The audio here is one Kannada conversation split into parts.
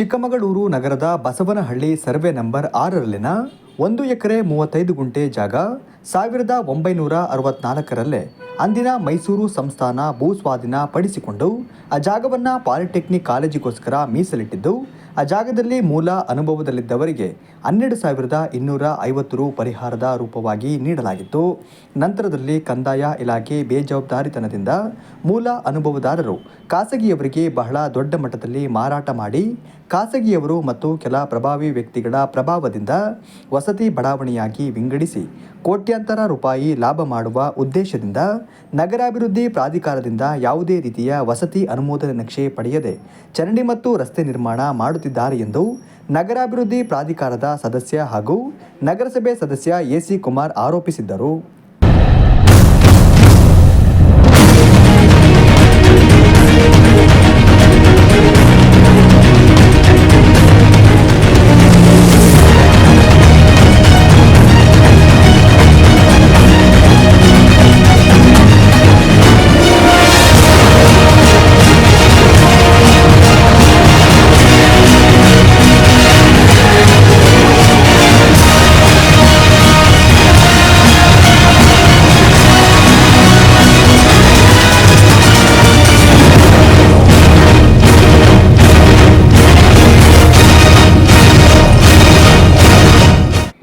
ಚಿಕ್ಕಮಗಳೂರು ನಗರದ ಬಸವನಹಳ್ಳಿ ಸರ್ವೆ ನಂಬರ್ ಆರರಲ್ಲಿನ ಒಂದು ಎಕರೆ ಮೂವತ್ತೈದು ಗುಂಟೆ ಜಾಗ ಸಾವಿರದ ಒಂಬೈನೂರ ಅರವತ್ನಾಲ್ಕರಲ್ಲೇ ಅಂದಿನ ಮೈಸೂರು ಸಂಸ್ಥಾನ ಭೂಸ್ವಾಧೀನ ಪಡಿಸಿಕೊಂಡು ಆ ಜಾಗವನ್ನು ಪಾಲಿಟೆಕ್ನಿಕ್ ಕಾಲೇಜಿಗೋಸ್ಕರ ಮೀಸಲಿಟ್ಟಿದ್ದು ಆ ಜಾಗದಲ್ಲಿ ಮೂಲ ಅನುಭವದಲ್ಲಿದ್ದವರಿಗೆ ಹನ್ನೆರಡು ಸಾವಿರದ ಇನ್ನೂರ ಐವತ್ತು ರು ಪರಿಹಾರದ ರೂಪವಾಗಿ ನೀಡಲಾಗಿತ್ತು. ನಂತರದಲ್ಲಿ ಕಂದಾಯ ಇಲಾಖೆ ಬೇಜವಾಬ್ದಾರಿತನದಿಂದ ಮೂಲ ಅನುಭವದಾರರು ಖಾಸಗಿಯವರಿಗೆ ಬಹಳ ದೊಡ್ಡ ಮಟ್ಟದಲ್ಲಿ ಮಾರಾಟ ಮಾಡಿ, ಖಾಸಗಿಯವರು ಮತ್ತು ಕೆಲ ಪ್ರಭಾವಿ ವ್ಯಕ್ತಿಗಳ ಪ್ರಭಾವದಿಂದ ವಸತಿ ಬಡಾವಣೆಯಾಗಿ ವಿಂಗಡಿಸಿ ಕೋಟ್ಯಾಂತರ ರೂಪಾಯಿ ಲಾಭ ಮಾಡುವ ಉದ್ದೇಶದಿಂದ ನಗರಾಭಿವೃದ್ಧಿ ಪ್ರಾಧಿಕಾರದಿಂದ ಯಾವುದೇ ರೀತಿಯ ವಸತಿ ಅನುಮೋದನೆ ನಕ್ಷೆ ಪಡೆಯದೆ ಚರಂಡಿ ಮತ್ತು ರಸ್ತೆ ನಿರ್ಮಾಣ ಮಾಡುತ್ತಿದ್ದಾರೆ ಎಂದು ನಗರಾಭಿವೃದ್ಧಿ ಪ್ರಾಧಿಕಾರದ ಸದಸ್ಯ ಹಾಗೂ ನಗರಸಭೆ ಸದಸ್ಯ ಎಸಿ ಕುಮಾರ್ ಆರೋಪಿಸಿದ್ದರು.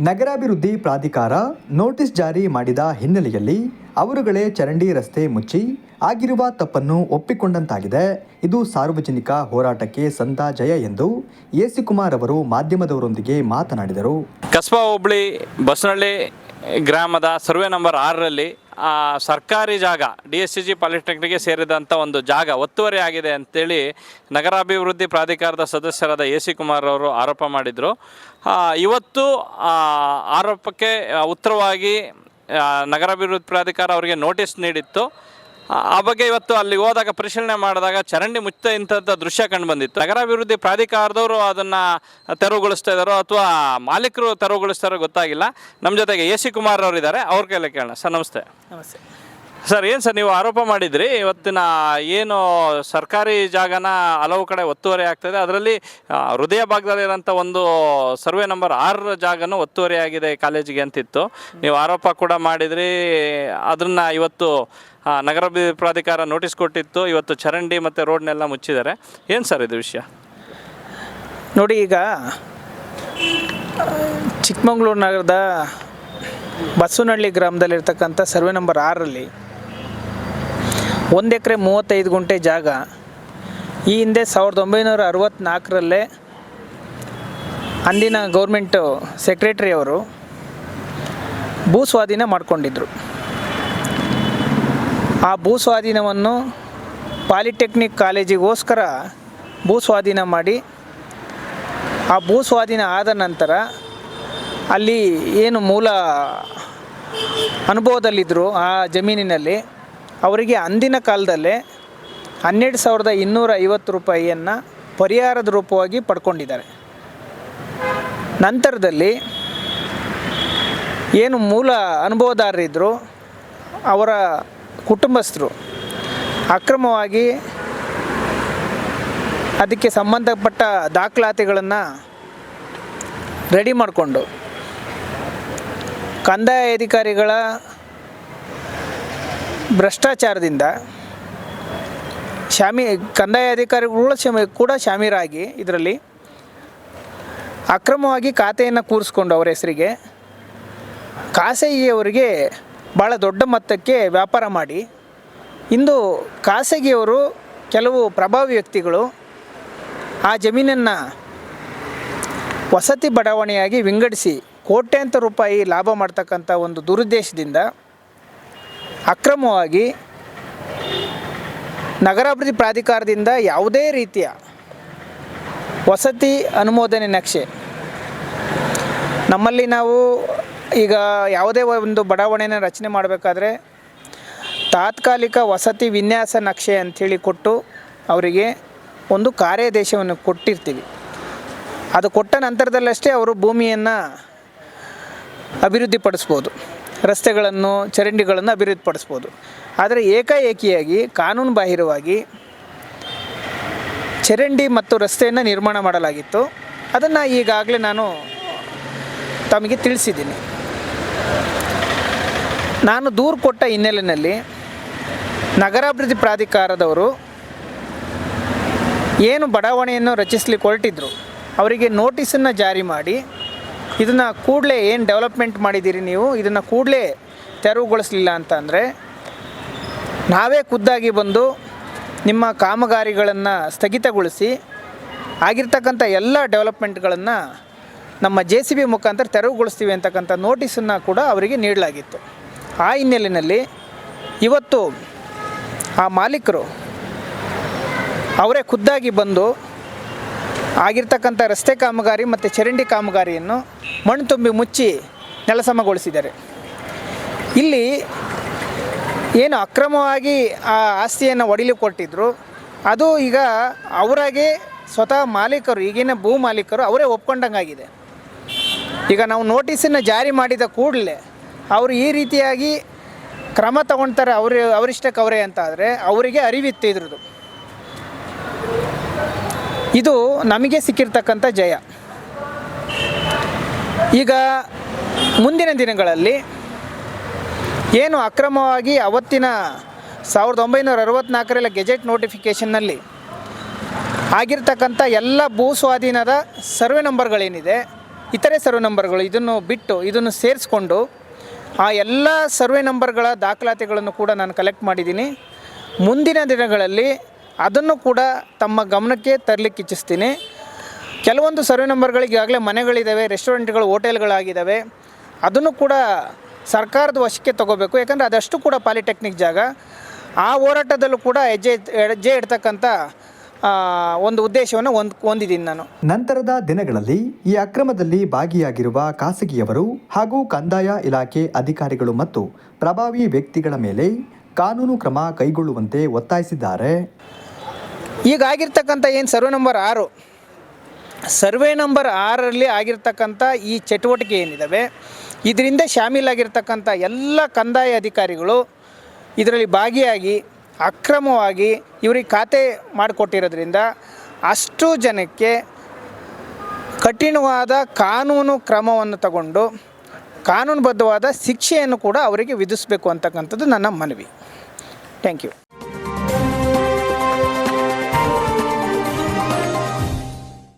ನಗರಾಭಿವೃದ್ಧಿ ಪ್ರಾಧಿಕಾರ ನೋಟಿಸ್ ಜಾರಿ ಮಾಡಿದ ಹಿನ್ನೆಲೆಯಲ್ಲಿ ಅವರುಗಳೇ ಚರಂಡಿ ರಸ್ತೆ ಮುಚ್ಚಿ ಆಗಿರುವ ತಪ್ಪನ್ನು ಒಪ್ಪಿಕೊಂಡಂತಾಗಿದೆ. ಇದು ಸಾರ್ವಜನಿಕ ಹೋರಾಟಕ್ಕೆ ಸಂದ ಜಯ ಎಂದು ಎಸಿ ಕುಮಾರ್ ಅವರು ಮಾಧ್ಯಮದವರೊಂದಿಗೆ ಮಾತನಾಡಿದರು. ಕಸ್ಬಾ ಹೋಬಳಿ ಬಸನಹಳ್ಳಿ ಗ್ರಾಮದ ಸರ್ವೆ ನಂಬರ್ ಆರರಲ್ಲಿ ಸರ್ಕಾರಿ ಜಾಗ ಡಿ ಎಸ್ ಸಿ ಜಿ ಪಾಲಿಟೆಕ್ನಿಕ್ಗೆ ಸೇರಿದಂಥ ಒಂದು ಜಾಗ ಒತ್ತುವರಿ ಆಗಿದೆ ಅಂತೇಳಿ ನಗರಾಭಿವೃದ್ಧಿ ಪ್ರಾಧಿಕಾರದ ಸದಸ್ಯರಾದ ಎ ಸಿ ಕುಮಾರ್ ಅವರು ಆರೋಪ ಮಾಡಿದರು. ಇವತ್ತು ಆರೋಪಕ್ಕೆ ಉತ್ತರವಾಗಿ ನಗರಾಭಿವೃದ್ಧಿ ಪ್ರಾಧಿಕಾರ ಅವರಿಗೆ ನೋಟಿಸ್ ನೀಡಿತ್ತು. ಆ ಬಗ್ಗೆ ಇವತ್ತು ಅಲ್ಲಿ ಹೋದಾಗ ಪರಿಶೀಲನೆ ಮಾಡಿದಾಗ ಚರಂಡಿ ಮುಚ್ಚ ಇಂಥದ್ದು ದೃಶ್ಯ ಕಂಡು ಬಂದಿತ್ತು. ನಗರಾಭಿವೃದ್ಧಿ ಪ್ರಾಧಿಕಾರದವರು ಅದನ್ನು ತೆರವುಗೊಳಿಸ್ತಾ ಇದ್ದಾರೋ ಅಥವಾ ಮಾಲೀಕರು ತೆರವುಗೊಳಿಸ್ತಾರೋ ಗೊತ್ತಾಗಿಲ್ಲ. ನಮ್ಮ ಜೊತೆಗೆ ಎ ಸಿ ಕುಮಾರ್ ಅವರು ಇದ್ದಾರೆ ಅವ್ರ ಕೈಲೇ ಕೇಳೋಣ. ಸರ್, ನಮಸ್ತೆ. ನಮಸ್ತೆ. ಸರ್, ಏನು ಸರ್ ನೀವು ಆರೋಪ ಮಾಡಿದ್ರಿ? ಇವತ್ತಿನ ಏನು ಸರ್ಕಾರಿ ಜಾಗನ ಹಲವು ಕಡೆ ಒತ್ತುವರಿ ಆಗ್ತದೆ. ಅದರಲ್ಲಿ ಹೃದಯ ಭಾಗದಲ್ಲಿರೋಂಥ ಒಂದು ಸರ್ವೆ ನಂಬರ್ ಆರರ ಜಾಗನೂ ಒತ್ತುವರಿ ಆಗಿದೆ ಕಾಲೇಜಿಗೆ ಅಂತಿತ್ತು. ನೀವು ಆರೋಪ ಕೂಡ ಮಾಡಿದ್ರಿ. ಅದನ್ನು ಇವತ್ತು ನಗರ ಪ್ರಾಧಿಕಾರ ನೋಟಿಸ್ ಕೊಟ್ಟಿತ್ತು. ಇವತ್ತು ಚರಂಡಿ ಮತ್ತು ರೋಡ್ನೆಲ್ಲ ಮುಚ್ಚಿದ್ದಾರೆ. ಏನು ಸರ್ ಇದು ವಿಷಯ? ನೋಡಿ, ಈಗ, ಚಿಕ್ಕಮಗಳೂರು ನಗರದ ಬಸವನಹಳ್ಳಿ ಗ್ರಾಮದಲ್ಲಿರ್ತಕ್ಕಂಥ ಸರ್ವೆ ನಂಬರ್ ಆರರಲ್ಲಿ ಒಂದು ಎಕರೆ ಮೂವತ್ತೈದು ಗುಂಟೆ ಜಾಗ. ಈ ಹಿಂದೆ ಸಾವಿರದ ಒಂಬೈನೂರ ಅರವತ್ತ್ನಾಲ್ಕರಲ್ಲೇ ಅಂದಿನ ಗೌರ್ಮೆಂಟು ಸೆಕ್ರೆಟರಿಯವರು ಭೂ ಸ್ವಾಧೀನ ಮಾಡಿಕೊಂಡಿದ್ರು. ಆ ಭೂ ಸ್ವಾಧೀನವನ್ನು ಪಾಲಿಟೆಕ್ನಿಕ್ ಕಾಲೇಜಿಗೋಸ್ಕರ ಭೂ ಸ್ವಾಧೀನ ಮಾಡಿ, ಆ ಭೂ ಸ್ವಾಧೀನ ಆದ ನಂತರ ಅಲ್ಲಿ ಏನು ಮೂಲ ಅನುಭವದಲ್ಲಿದ್ದರು ಆ ಜಮೀನಿನಲ್ಲಿ ಅವರಿಗೆ ಅಂದಿನ ಕಾಲದಲ್ಲೇ ಹನ್ನೆರಡು ಸಾವಿರದ ಇನ್ನೂರ ಐವತ್ತು ರೂಪಾಯಿಯನ್ನು ಪರಿಹಾರದ ರೂಪವಾಗಿ ಪಡ್ಕೊಂಡಿದ್ದಾರೆ. ನಂತರದಲ್ಲಿ ಏನು ಮೂಲ ಅನುಭವದಾರರಿದ್ದರು ಅವರ ಕುಟುಂಬಸ್ಥರು ಅಕ್ರಮವಾಗಿ ಅದಕ್ಕೆ ಸಂಬಂಧಪಟ್ಟ ದಾಖಲಾತಿಗಳನ್ನು ರೆಡಿ ಮಾಡಿಕೊಂಡು ಕಂದಾಯ ಅಧಿಕಾರಿಗಳ ಭ್ರಷ್ಟಾಚಾರದಿಂದ ಶಾಮಿ, ಕಂದಾಯ ಅಧಿಕಾರಿಗಳು ಕೂಡ ಶಾಮೀರಾಗಿ ಇದರಲ್ಲಿ ಅಕ್ರಮವಾಗಿ ಖಾತೆಯನ್ನು ಕೂರಿಸ್ಕೊಂಡು ಅವರ ಹೆಸರಿಗೆ ಖಾಸಗಿಯವರಿಗೆ ಭಾಳ ದೊಡ್ಡ ಮೊತ್ತಕ್ಕೆ ವ್ಯಾಪಾರ ಮಾಡಿ. ಇಂದು ಖಾಸಗಿಯವರು ಕೆಲವು ಪ್ರಭಾವಿ ವ್ಯಕ್ತಿಗಳು ಆ ಜಮೀನನ್ನು ವಸತಿ ಬಡಾವಣೆಯಾಗಿ ವಿಂಗಡಿಸಿ ಕೋಟ್ಯಾಂತರ ರೂಪಾಯಿ ಲಾಭ ಮಾಡ್ತಕ್ಕಂಥ ಒಂದು ದುರುದ್ದೇಶದಿಂದ ಅಕ್ರಮವಾಗಿ ನಗರಾಭಿವೃದ್ಧಿ ಪ್ರಾಧಿಕಾರದಿಂದ ಯಾವುದೇ ರೀತಿಯ ವಸತಿ ಅನುಮೋದನೆ ನಕ್ಷೆ. ನಮ್ಮಲ್ಲಿ ನಾವು ಈಗ ಯಾವುದೇ ಒಂದು ಬಡಾವಣೆಯನ್ನು ರಚನೆ ಮಾಡಬೇಕಾದ್ರೆ ತಾತ್ಕಾಲಿಕ ವಸತಿ ವಿನ್ಯಾಸ ನಕ್ಷೆ ಅಂಥೇಳಿ ಕೊಟ್ಟು ಅವರಿಗೆ ಒಂದು ಕಾರ್ಯಾದೇಶವನ್ನು ಕೊಟ್ಟಿರ್ತೀವಿ. ಅದು ಕೊಟ್ಟ ನಂತರದಲ್ಲಷ್ಟೇ ಅವರು ಭೂಮಿಯನ್ನು ಅಭಿವೃದ್ಧಿಪಡಿಸ್ಬೋದು. ರಸ್ತೆಗಳನ್ನು, ಚರಂಡಿಗಳನ್ನು ಅಭಿವೃದ್ಧಿಪಡಿಸ್ಬೋದು. ಆದರೆ ಏಕಾಏಕಿಯಾಗಿ ಕಾನೂನು ಬಾಹಿರವಾಗಿ ಚರಂಡಿ ಮತ್ತು ರಸ್ತೆಯನ್ನು ನಿರ್ಮಾಣ ಮಾಡಲಾಗಿತ್ತು. ಅದನ್ನು ಈಗಾಗಲೇ ನಾನು ತಮಗೆ ತಿಳಿಸಿದ್ದೀನಿ. ನಾನು ದೂರು ಕೊಟ್ಟ ಹಿನ್ನೆಲೆಯಲ್ಲಿ ನಗರಾಭಿವೃದ್ಧಿ ಪ್ರಾಧಿಕಾರದವರು ಏನು ಬಡಾವಣೆಯನ್ನು ರಚಿಸಲಿಕ್ಕೆ ಹೊರಟಿದ್ರು. ಅವರಿಗೆ ನೋಟಿಸನ್ನು ಜಾರಿ ಮಾಡಿ ಇದನ್ನು ಕೂಡಲೇ ಏನು ಡೆವಲಪ್ಮೆಂಟ್ ಮಾಡಿದ್ದೀರಿ ನೀವು? ಇದನ್ನು ಕೂಡಲೇ ತೆರವುಗೊಳಿಸಲಿಲ್ಲ ಅಂತಂದರೆ, ನಾವೇ ಖುದ್ದಾಗಿ ಬಂದು ನಿಮ್ಮ ಕಾಮಗಾರಿಗಳನ್ನು ಸ್ಥಗಿತಗೊಳಿಸಿ, ಆಗಿರ್ತಕ್ಕಂಥ ಎಲ್ಲ ಡೆವಲಪ್ಮೆಂಟ್ಗಳನ್ನು ನಮ್ಮ ಜೆ ಸಿ ಬಿ ಮುಖಾಂತರ ತೆರವುಗೊಳಿಸ್ತೀವಿ ಅಂತಕ್ಕಂಥ ನೋಟಿಸನ್ನು ಕೂಡ ಅವರಿಗೆ ನೀಡಲಾಗಿತ್ತು. ಆ ಹಿನ್ನೆಲೆಯಲ್ಲಿ ಇವತ್ತು ಆ ಮಾಲೀಕರು ಅವರೇ ಖುದ್ದಾಗಿ ಬಂದು ಆಗಿರ್ತಕ್ಕಂಥ ರಸ್ತೆ ಕಾಮಗಾರಿ ಮತ್ತು ಚರಂಡಿ ಕಾಮಗಾರಿಯನ್ನು ಮಣ್ಣು ತುಂಬಿ ಮುಚ್ಚಿ ನೆಲಸಮಗೊಳಿಸಿದ್ದಾರೆ ಇಲ್ಲಿ ಏನು ಅಕ್ರಮವಾಗಿ ಆ ಆಸ್ತಿಯನ್ನು ಒಡಿಲಿ ಕೊಟ್ಟಿದ್ದರು ಅದು ಈಗ ಅವರಾಗೆ ಸ್ವತಃ ಮಾಲೀಕರು, ಈಗಿನ ಭೂ ಮಾಲೀಕರು ಅವರೇ ಒಪ್ಕೊಂಡಂಗಾಗಿದೆ. ಈಗ ನಾವು ನೋಟಿಸನ್ನು ಜಾರಿ ಮಾಡಿದ ಕೂಡಲೇ ಅವರು ಈ ರೀತಿಯಾಗಿ ಕ್ರಮ ತಗೊಳ್ತಾರೆ ಅವ್ರ ಅವರಿಷ್ಟಕ್ಕೆ ಅವರೇ ಅಂತ ಆದರೆ ಅವರಿಗೆ ಅರಿವಿತ್ತು ಇದ್ರದ್ದು. ಇದು ನಮಗೆ ಸಿಕ್ಕಿರ್ತಕ್ಕಂಥ ಜಯ. ಈಗ ಮುಂದಿನ ದಿನಗಳಲ್ಲಿ ಏನು ಅಕ್ರಮವಾಗಿ ಅವತ್ತಿನ ಸಾವಿರದ ಒಂಬೈನೂರ ಅರವತ್ತ್ನಾಲ್ಕರಲ್ಲಿ ಗೆಜೆಟ್ ನೋಟಿಫಿಕೇಷನ್ನಲ್ಲಿ ಆಗಿರ್ತಕ್ಕಂಥ ಎಲ್ಲ ಭೂ ಸ್ವಾಧೀನದ ಸರ್ವೆ ನಂಬರ್ಗಳೇನಿದೆ, ಇತರೆ ಸರ್ವೆ ನಂಬರ್ಗಳು ಇದನ್ನು ಬಿಟ್ಟು ಇದನ್ನು ಸೇರಿಸ್ಕೊಂಡು ಆ ಎಲ್ಲ ಸರ್ವೆ ನಂಬರ್ಗಳ ದಾಖಲಾತಿಗಳನ್ನು ಕೂಡ ನಾನು ಕಲೆಕ್ಟ್ ಮಾಡಿದ್ದೀನಿ. ಮುಂದಿನ ದಿನಗಳಲ್ಲಿ ಅದನ್ನು ಕೂಡ ತಮ್ಮ ಗಮನಕ್ಕೆ ತರಲಿಕ್ಕೆ ಇಚ್ಛಿಸ್ತೀನಿ. ಕೆಲವೊಂದು ಸರ್ವೆ ನಂಬರ್ಗಳಿಗೆ ಈಗಾಗಲೇ ಮನೆಗಳಿದ್ದಾವೆ ರೆಸ್ಟೋರೆಂಟ್ಗಳು ಹೋಟೆಲ್ಗಳಾಗಿದ್ದಾವೆ ಅದನ್ನು ಕೂಡ ಸರ್ಕಾರದ ವಶಕ್ಕೆ ತಗೋಬೇಕು. ಯಾಕಂದರೆ ಅದಷ್ಟು ಕೂಡ ಪಾಲಿಟೆಕ್ನಿಕ್ ಜಾಗ. ಆ ಹೋರಾಟದಲ್ಲೂ ಕೂಡ ಹೆಜ್ಜೆ ಹೆಜ್ಜೆ ಇಡ್ತಕ್ಕಂಥ ಒಂದು ಉದ್ದೇಶವನ್ನು ಹೊಂದ್ ಹೊಂದಿದ್ದೀನಿ ನಾನು. ನಂತರದ ದಿನಗಳಲ್ಲಿ ಈ ಅಕ್ರಮದಲ್ಲಿ ಭಾಗಿಯಾಗಿರುವ ಖಾಸಗಿಯವರು ಹಾಗೂ ಕಂದಾಯ ಇಲಾಖೆ ಅಧಿಕಾರಿಗಳು ಮತ್ತು ಪ್ರಭಾವಿ ವ್ಯಕ್ತಿಗಳ ಮೇಲೆ ಕಾನೂನು ಕ್ರಮ ಕೈಗೊಳ್ಳುವಂತೆ ಒತ್ತಾಯಿಸಿದ್ದಾರೆ. ಈಗ ಆಗಿರ್ತಕ್ಕಂಥ ಏನು ಸರ್ವೆ ನಂಬರ್ ಆರು? ಸರ್ವೆ ನಂಬರ್ ಆರರಲ್ಲಿ ಆಗಿರ್ತಕ್ಕಂಥ ಈ ಚಟುವಟಿಕೆ ಏನಿದ್ದಾವೆ ಇದರಿಂದ ಶಾಮೀಲಾಗಿರ್ತಕ್ಕಂಥ ಎಲ್ಲ ಕಂದಾಯ ಅಧಿಕಾರಿಗಳು ಇದರಲ್ಲಿ ಭಾಗಿಯಾಗಿ, ಅಕ್ರಮವಾಗಿ ಇವರಿಗೆ ಖಾತೆ ಮಾಡಿಕೊಟ್ಟಿರೋದ್ರಿಂದ ಅಷ್ಟು ಜನಕ್ಕೆ ಕಠಿಣವಾದ ಕಾನೂನು ಕ್ರಮವನ್ನು ತಗೊಂಡು ಕಾನೂನುಬದ್ಧವಾದ ಶಿಕ್ಷೆಯನ್ನು ಕೂಡ ಅವರಿಗೆ ವಿಧಿಸಬೇಕು ಅಂತಕ್ಕಂಥದ್ದು ನನ್ನ ಮನವಿ. Thank you